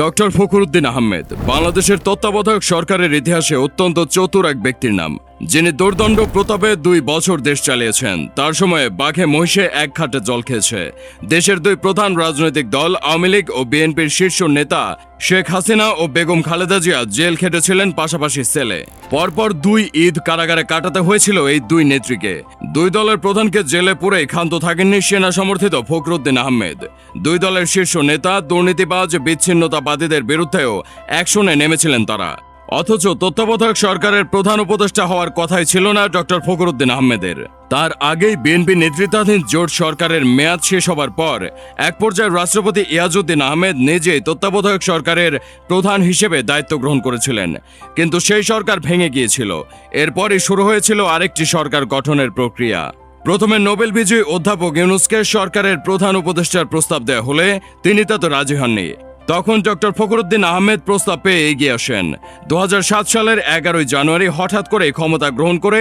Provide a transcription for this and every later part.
Doctor Fakhruddin Ahmed বাংলাদেশের তত্ত্বাবধায়ক সরকারের ইতিহাসে অত্যন্ত চতুর এক ব্যক্তির নাম। যিনি দুর্দণ্ড প্রতাপে দুই বছর দেশ চালিয়েছেন। তার সময়ে বাঘে মহিষে এক খাটে জল খেয়েছে। দেশের দুই প্রধান রাজনৈতিক দল, আওয়ামী লীগ ও বিএনপির শীর্ষ নেতা শেখ হাসিনা ও বেগম খালেদা জিয়া জেল খেটেছিলেন পাশাপাশি সেলে। পরপর দুই ঈদ কারাগারে কাটাতে হয়েছিল এই দুই নেত্রীকে। দুই দলের প্রধানকে জেলে পুরে ক্ষান্ত থাকেননি সেনা সমর্থিত ফখরুদ্দিন আহমেদ। দুই দলের শীর্ষ নেতা দুর্নীতিবাজ, বিচ্ছিন্নতাবাদীদের বিরুদ্ধেও অ্যাকশনে নেমেছিলেন তারা। অথচ তত্ত্বাবধায়ক সরকারের প্রধান উপদেষ্টা হওয়ার কথাই ছিল না ডক্টর ফখরুদ্দিন আহমেদের। তার আগেই বিএনপি নেতৃত্বাধীন জোট সরকারের মেয়াদ শেষ হবার পর এক পর্যায়ে রাষ্ট্রপতি ইয়াজউদ্দিন আহমেদ নিজেই তত্ত্বাবধায়ক সরকারের প্রধান হিসেবে দায়িত্ব গ্রহণ করেছিলেন। কিন্তু সেই সরকার ভেঙে গিয়েছিল। এরপরই শুরু হয়েছিল আরেকটি সরকার গঠনের প্রক্রিয়া। প্রথমে নোবেল বিজয়ী অধ্যাপক ইউনুসকে সরকারের প্রধান উপদেষ্টার প্রস্তাব দেওয়া হলে তিনি তাতে রাজি হননি। তখন ডক্টর ফখরুদ্দিন আহমেদ প্রস্তাব পেয়ে এগিয়ে আসেন। দু হাজার সাত সালের এগারোই জানুয়ারি হঠাৎ করে ক্ষমতা গ্রহণ করে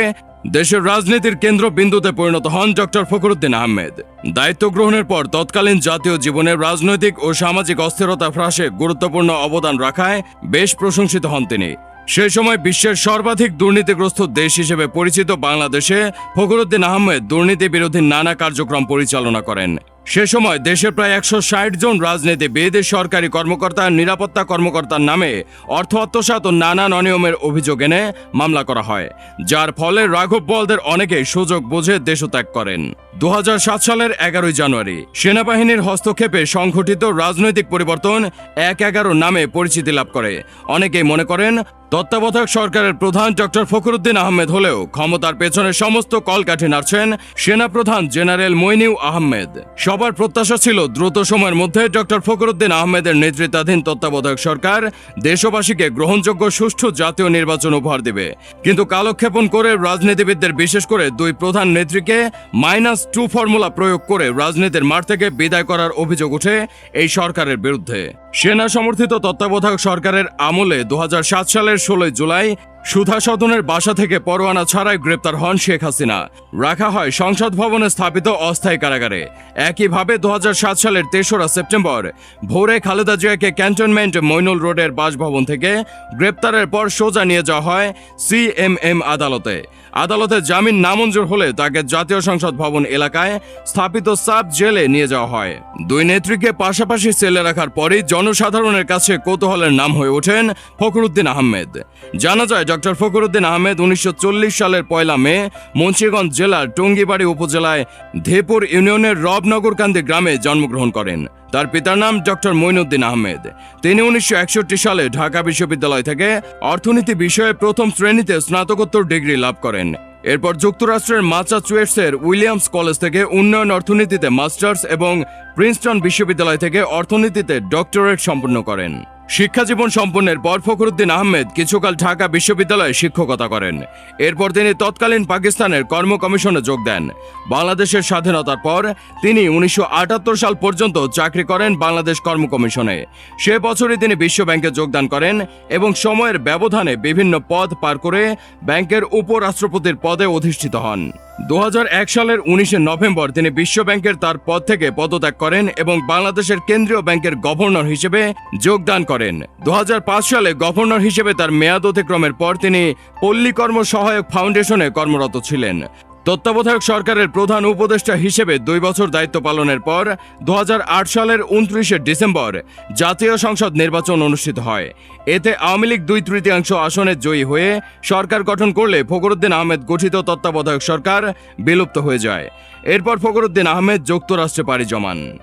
দেশের রাজনীতির কেন্দ্রবিন্দুতে পরিণত হন ডক্টর ফখরুদ্দিন আহমেদ। দায়িত্ব গ্রহণের পর তৎকালীন জাতীয় জীবনের রাজনৈতিক ও সামাজিক অস্থিরতা হ্রাসে গুরুত্বপূর্ণ অবদান রাখায় বেশ প্রশংসিত হন তিনি। সে সময় বিশ্বের সর্বাধিক দুর্নীতিগ্রস্ত দেশ হিসেবে পরিচিত বাংলাদেশে ফখরুদ্দিন আহমেদ দুর্নীতি বিরোধী নানা কার্যক্রম পরিচালনা করেন। সে সময় দেশে প্রায় একশো ষাট জন রাজনীতিবিদ, সরকারি কর্মকর্তা, নিরাপত্তা কর্মকর্তার নামে অর্থ আত্মসাৎ ও নানান অনিয়মের অভিযোগ এনে মামলা করা হয়, যার ফলে রাঘব বলদের অনেকেই সুযোগ বুঝে দেশত্যাগ করেন। দু হাজার সাত সালের এগারোই জানুয়ারি, সেনাবাহিনীর হস্তক্ষেপে সংঘটিত রাজনৈতিক পরিবর্তন এক এগারো নামে পরিচিতি লাভ করে। অনেকেই মনে করেন তত্ত্বাবধায়ক সরকারের প্রধান ডক্টর ফখরুদ্দিন আহমেদ হলেও ক্ষমতার পেছনে সমস্ত কলকাঠি নাড়ছেন সেনাপ্রধান জেনারেল মইনিউ আহমেদ। সবার প্রত্যাশা ছিল দ্রুত সময়ের মধ্যে ডক্টর ফখরুদ্দিন আহমেদের নেতৃত্বাধীন তত্ত্বাবধায়ক সরকার দেশবাসীকে গ্রহণযোগ্য সুষ্ঠু জাতীয় নির্বাচন উপহার দেবে। কিন্তু কালক্ষেপণ করে রাজনীতিবিদদের বিশেষ করে দুই প্রধান নেত্রীকে মাইনাস টু ফর্মুলা প্রয়োগ করে রাজনীতির মাঠ থেকে বিদায় করার অভিযোগ উঠে এই সরকারের বিরুদ্ধে। সেনা সমর্থিত তত্ত্বাবধায়ক সরকারের আমলে দু হাজার সাত সালের ষোলোই জুলাই সুধা সদনের বাসা থেকে পরোয়ানা ছাড়াই গ্রেপ্তার হন শেখ হাসিনা। রাখা হয় সংসদ ভবনে স্থাপিত অস্থায়ী কারাগারে। একইভাবে দু হাজার সাত সালের তেসরা সেপ্টেম্বর ভোরে খালেদা জিয়াকে ক্যান্টনমেন্ট মইনুল রোডের বাসভবন থেকে গ্রেপ্তারের পর সোজা নিয়ে যাওয়া হয় সিএমএম আদালতে। আদালতে জামিন নামঞ্জুর হলে তাকে জাতীয় সংসদ ভবন এলাকায় স্থাপিত সাব জেলে নিয়ে যাওয়া হয়। দুই নেত্রীকে পাশাপাশি সেলে রাখার পরই জনসাধারণের কাছে কৌতূহলের নাম হয়ে ওঠেন ফখরুদ্দিন আহমেদ। জানা যায় ডক্টর ফখরুদ্দিন আহমেদ উনিশশো চল্লিশ সালের পয়লা মে মুন্সিগঞ্জ জেলার টঙ্গিবাড়ি উপজেলায় ধেপুর ইউনিয়নের রবনগরকান্দি গ্রামে জন্মগ্রহণ করেন। তার পিতার নাম ডক্টর মইনুদ্দিন আহমেদ। তিনি উনিশশো একষট্টি সালে ঢাকা বিশ্ববিদ্যালয় থেকে অর্থনীতি বিষয়ে প্রথম শ্রেণীতে স্নাতকোত্তর ডিগ্রি লাভ করেন। এরপর যুক্তরাষ্ট্রের মাসাচুয়েটসের উইলিয়ামস কলেজ থেকে উন্নয়ন অর্থনীতিতে মাস্টার্স এবং প্রিন্সটন বিশ্ববিদ্যালয় থেকে অর্থনীতিতে ডক্টরেট সম্পন্ন করেন। শিক্ষা জীবন সম্পন্নের পর ফখরুদ্দিন আহমেদ কিছুকাল ঢাকা বিশ্ববিদ্যালয়ে শিক্ষকতা করেন। এরপর তিনি তৎকালীন পাকিস্তানের কর্ম কমিশনে যোগ দেন। বাংলাদেশের স্বাধীনতার পর তিনি উনিশশো আটাত্তর সাল পর্যন্ত চাকরি করেন বাংলাদেশ কর্ম কমিশনে। সে বছরই তিনি বিশ্ব ব্যাংকে যোগদান করেন এবং সময়ের ব্যবধানে বিভিন্ন পদ পার করে ব্যাংকের উপরাষ্ট্রপতির পদে অধিষ্ঠিত হন। দু হাজার এক সালের উনিশে নভেম্বর তিনি বিশ্ব ব্যাংকের তার পদ থেকে পদত্যাগ করেন এবং বাংলাদেশের কেন্দ্রীয় ব্যাংকের গভর্নর হিসেবে যোগদান করেন। দু হাজার পাঁচ সালে গভর্নর হিসেবে তার মেয়াদ অতিক্রমের পর তিনি পল্লী কর্ম সহায়ক ফাউন্ডেশনে কর্মরত ছিলেন। তত্ত্বাবধায়ক সরকারের প্রধান উপদেষ্টা হিসেবে দুই বছর দায়িত্ব পালনের পর দুহাজার আট সালের উনত্রিশে ডিসেম্বর জাতীয় সংসদ নির্বাচন অনুষ্ঠিত হয়। এতে আওয়ামী লীগ দুই তৃতীয়াংশ আসনে জয়ী হয়ে সরকার গঠন করলে ফখরুদ্দিন আহমেদ গঠিত তত্ত্বাবধায়ক সরকার বিলুপ্ত হয়ে যায়। এরপর ফখরুদ্দিন আহমেদ যুক্তরাষ্ট্রে পাড়ি জমান।